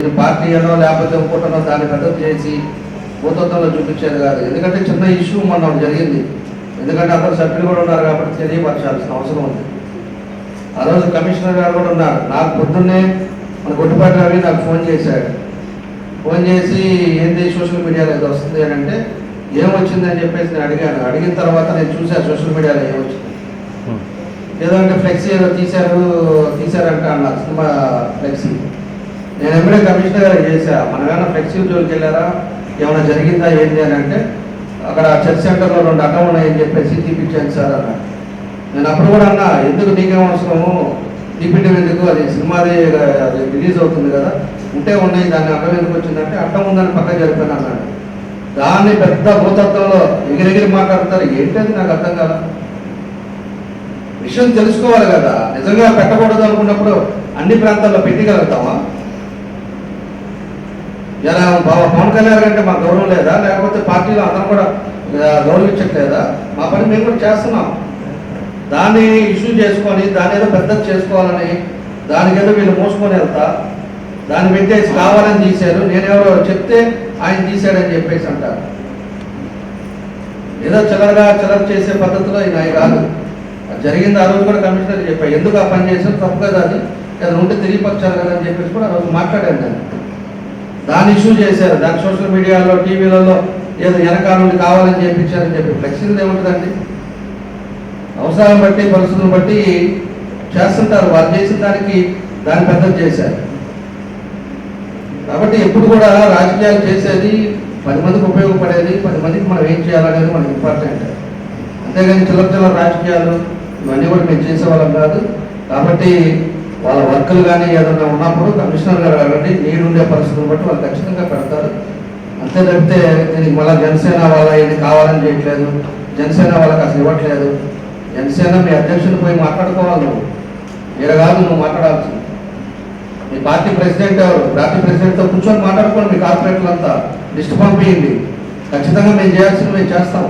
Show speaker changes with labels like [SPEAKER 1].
[SPEAKER 1] ఇది పార్టీ అనో లేకపోతే ఇంకోటనో దాన్ని పెద్ద చేసి భూతత్వంలో చూపించేది కాదు. ఎందుకంటే చిన్న ఇష్యూ మొన్న జరిగింది. ఎందుకంటే అందరు సభ్యులు కూడా ఉన్నారు కాబట్టి తెలియపరచాల్సిన అవసరం ఉంది. ఆ రోజు కమిషనర్ గారు కూడా ఉన్నారు. నాకు పొద్దున్నే మన గొడ్డుపాటి రవి నాకు ఫోన్ చేశాడు. ఫోన్ చేసి ఏంది సోషల్ మీడియాలో ఏదో వస్తుంది అని అంటే ఏం వచ్చింది అని చెప్పేసి నేను అడిగాను. అడిగిన తర్వాత నేను చూశాను సోషల్ మీడియాలో ఏం వచ్చింది ఏదో అంటే ఫ్లెక్సీ ఏదో తీశారు తీశారంట అన్నారు సినిమా ఫ్లెక్సీ. నేను ఎప్పుడే కమిషనర్ గారు చేశా. మనకన్నా ఫ్లెక్సిబుల్ ఫ్లెక్సీ జోలికి వెళ్ళారా ఏమైనా జరిగిందా ఏంటి అని అంటే అక్కడ చర్చ్ సెంటర్లో రెండు అడ్డం ఉన్నాయని చెప్పేసి తీపిచ్చాను సార్ అన్న. నేను అప్పుడు కూడా అన్నా ఎందుకు నీకేం అవసరము? తీపిట్టం ఎందుకు? అది సినిమాది అది రిలీజ్ అవుతుంది కదా. ఉంటే ఉన్నాయి దాన్ని అడ్డం ఎందుకు వచ్చిందంటే అడ్డం ఉందని పక్కన జరిపాను అన్నాడు. దాన్ని పెద్ద భూతత్వంలో ఎగిరెగిరి మాట్లాడతారు. ఏంటది నాకు అర్థం కాదు విషయం తెలుసుకోవాలి కదా. నిజంగా పెట్టకూడదు అనుకున్నప్పుడు అన్ని ప్రాంతాల్లో పెట్టగలుగుతామా ఇలా బాబా పవన్ కళ్యాణ్ అంటే మాకు గౌరవం లేదా? లేకపోతే పార్టీలో అందరం కూడా గౌరవించట్లేదా? మా పని మేము కూడా చేస్తున్నాం. దాన్ని ఇష్యూ చేసుకొని దాని ఏదో పెద్దది చేసుకోవాలని దానికేదో వీళ్ళు మోసుకొని వెళ్తా దాన్ని పెట్టేసి కావాలని తీశారు. నేనెవరో చెప్తే ఆయన తీశాడని చెప్పేసి అంటారు. ఏదో చిల్లరగా చిల్లర చేసే పద్ధతిలో ఇది అవి కాదు జరిగింది ఆ రోజు కూడా కమిషనర్ చెప్పాను ఎందుకు ఆ పని చేసాం తప్పు కదా అది. ఏదైనా ఉంటే తెలియపరచాలి కదా అని చెప్పేసి కూడా ఆ రోజు మాట్లాడాను నేను. దాన్ని ఇష్యూ చేశారు. దాన్ని సోషల్ మీడియాలో టీవీలలో ఏదో వెనకాల నుండి కావాలని చెప్పించారని చెప్పి ఫ్లెక్సీలు ఏముంటుందండి అవసరం బట్టి పరిస్థితులను బట్టి చేస్తుంటారు. వాళ్ళు చేసిన దానికి దాన్ని పెద్దది చేశారు. కాబట్టి ఎప్పుడు కూడా రాజకీయాలు చేసేది పది మందికి ఉపయోగపడేది పది మందికి మనం ఏం చేయాలనేది మనకి ఇంపార్టెంట్ అంతేగాని చిల్లర చిల్లర రాజకీయాలు ఇవన్నీ కూడా మేము చేసేవాళ్ళం కాదు. కాబట్టి వాళ్ళ వర్కులు కానీ ఏదైనా ఉన్నప్పుడు కమిషనర్ గారు కాబట్టి నేనుండే ఉండే బట్టి వాళ్ళు ఖచ్చితంగా పెడతారు. అంతే తప్పితే దీనికి మళ్ళీ జనసేన వాళ్ళ ఇది కావాలని చేయట్లేదు. జనసేన వాళ్ళకి అసలు ఇవ్వట్లేదు. జనసేన మీ అధ్యక్షుడు పోయి మాట్లాడుకోవాలి నువ్వు. మీరు కాదు నువ్వు మాట్లాడాల్సింది. మీ పార్టీ ప్రెసిడెంట్ ఎవరు? పార్టీ ప్రెసిడెంట్తో కూర్చొని మాట్లాడుకోండి మీ కార్పొరేట్లు అంతా లిస్ట్ పంపించండి ఖచ్చితంగా మేము చేయాల్సింది మేము చేస్తాం.